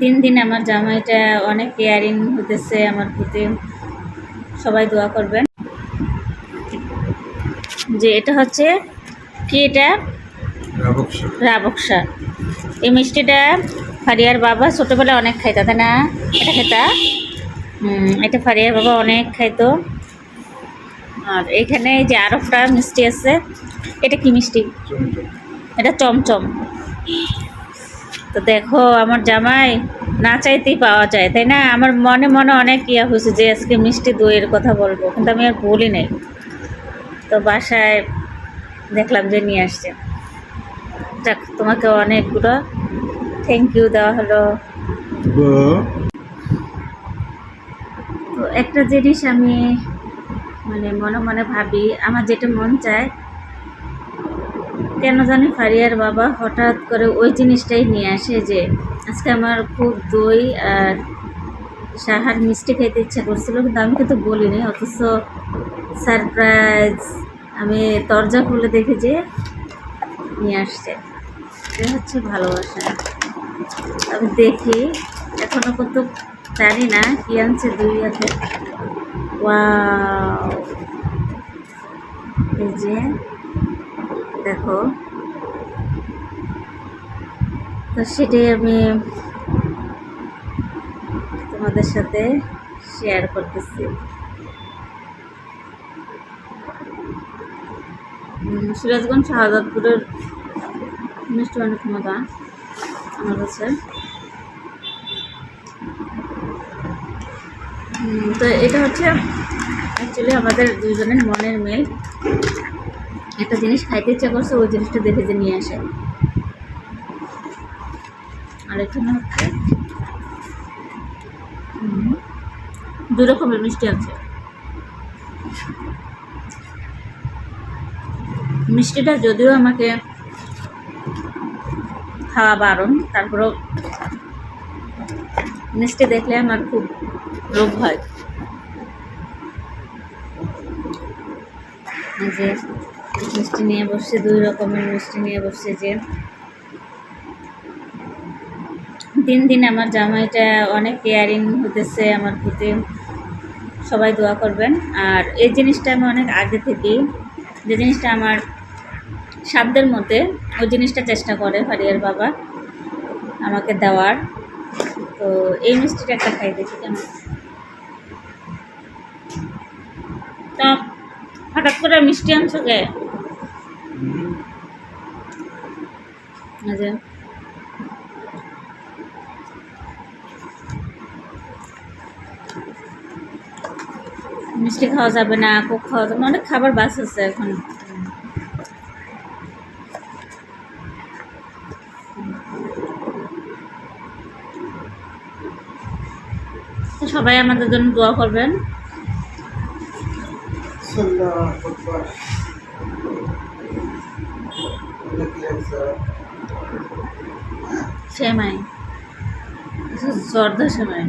দিন দিন আমার জামাইটা অনেক কেয়ারিং হতেছে আমার প্রতি। সবাই দোয়া করবেন। যে এটা হচ্ছে কি এটা? রাবকসা এই মিষ্টিটা ফারিয়ার বাবা ছোটোবেলায় অনেক খাইতো তাই না? এটা খেতা? এটা ফারিয়ার বাবা অনেক খাইতো। আর এখানে এই যে আরফটা মিষ্টি আছে এটা কি মিষ্টি? এটা চমচম। তো দেখো আমার জামাই না চাইতেই পাওয়া যায় তাই না? আমার মনে মনে অনেক ইয়া হয়েছে যে আজকে মিষ্টি দইয়ের কথা বলব কিন্তু আমি আর বলি নাই। তো বাসায় দেখলাম যে নিয়ে আসছে। যাক তোমাকে অনেকগুলো থ্যাংক ইউ দেওয়া হলো। তো একটা জিনিস আমি মানে মনে মনে ভাবি আমার যেটা মন চায় কেন জানি ফারিয়ার বাবা হঠাৎ করে ওই জিনিসটাই নিয়ে আসে যে, আজকে আমার খুব দই আর সাহার মিষ্টি খেতে ইচ্ছা করছিল, কিন্তু আমি কিন্তু বলিনি, অথচ সারপ্রাইজ আমি দরজা খুলে দেখি যে নিয়ে আসছে। এটা হচ্ছে ভালোবাসা। আমি দেখি, এখনও কত জানি না কি আনছে দুই হাতে। ওয়াও। এই যে দেখো। তো সেটাই আমি তোমাদের সাথে শেয়ার করতেছি। সিরাজগঞ্জ শাহাদাতপুরের মিষ্টি অনেক মজা আমার কাছে। তো এটা হচ্ছে অ্যাকচুয়ালি আমাদের দুজনের মনের মিল। একটা জিনিস খাইতে ইচ্ছা করছে, ওই জিনিসটা দেখে যে নিয়ে আসে। আর এখানে হচ্ছে দু রকমের মিষ্টি আছে। মিষ্টিটা যদিও আমাকে খাওয়া বারণ, তারপরেও মিষ্টি দেখলে আমার খুব রোগ হয়। যে মিষ্টি নিয়ে বসছে, দুই রকমের মিষ্টি নিয়ে বসছে যে। দিন দিন আমার জামাইটা অনেক কেয়ারিং হতেছে আমার প্রতি। সবাই দোয়া করবেন। আর এই জিনিসটা আমি অনেক আগে থেকেই, যে জিনিসটা আমার সাধ্যের মধ্যে, ওই জিনিসটা চেষ্টা করে ফারিয়ার বাবা আমাকে দেওয়ার। তো এই মিষ্টিটা একটা খাই দেখি কেমন। তো হঠাৎ করে মিষ্টি আনছো কে? যে মিষ্টি খাওয়া যাবে না কোক খাওয়া যাবে অনেক খাবার বাস আছে এখন। সবাই আমাদের জন্য দোয়া করবেন। সেমাই। জর্দা সেমাই।